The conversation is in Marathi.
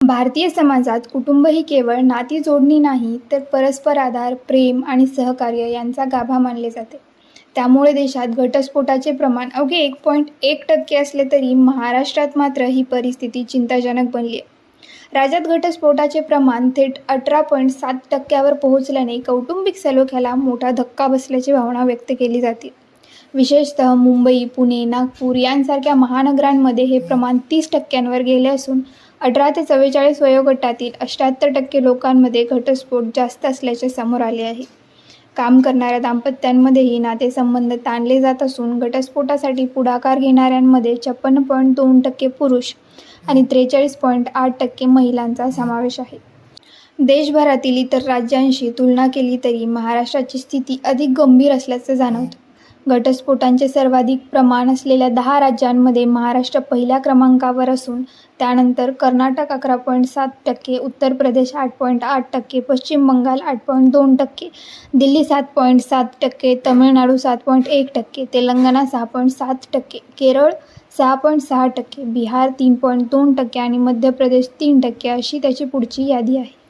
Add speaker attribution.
Speaker 1: भारतीय समाजात कुटुंब ही केवळ नाती जोडणी नाही तर परस्पर आधार प्रेम आणि सहकार्य यांचा गाभा मानले जाते. त्यामुळे देशात घटस्फोटाचे प्रमाण अवघे एक पॉईंट एक टक्के असले तरी महाराष्ट्रात मात्र ही परिस्थिती चिंताजनक बनली आहे. राज्यात घटस्फोटाचे प्रमाण थेट अठरा पॉईंट सात टक्क्यावर पोहोचल्याने कौटुंबिक सलोख्याला मोठा धक्का बसल्याची भावना व्यक्त केली जाते. विशेषतः मुंबई पुणे नागपूर यांसारख्या महानगरांमध्ये हे प्रमाण तीस टक्क्यांवर गेले असून अठरा ते चव्वेचाळीस वयोगटातील अष्ट्याहत्तर टक्के लोकांमध्ये घटस्फोट जास्त असल्याचे समोर आले आहे. काम करणाऱ्या दाम्पत्यांमध्येही नातेसंबंध ताणले जात असून घटस्फोटासाठी पुढाकार घेणाऱ्यांमध्ये छप्पन्न पॉईंट दोन टक्के पुरुष आणि त्रेचाळीस पॉईंट आठ टक्के महिलांचा समावेश आहे. देशभरातील इतर राज्यांशी तुलना केली तरी महाराष्ट्राची स्थिती अधिक गंभीर असल्याचं जाणवतं. घटस्फोटांचे सर्वाधिक प्रमाण असलेल्या दहा राज्यांमध्ये महाराष्ट्र पहिल्या क्रमांकावर असून त्यानंतर कर्नाटक अकरा पॉईंट सात टक्के उत्तर प्रदेश आठ पॉईंट आठ टक्के पश्चिम बंगाल आठ पॉईंट दोन टक्के दिल्ली सात पॉईंट सात टक्के तमिळनाडू सात पॉईंट एक टक्के तेलंगणा सहा पॉईंट सात टक्के केरळ सहा पॉईंट सहा टक्के बिहार तीन पॉईंट दोन टक्के आणि मध्य प्रदेश तीन टक्के अशी त्याची पुढची यादी आहे.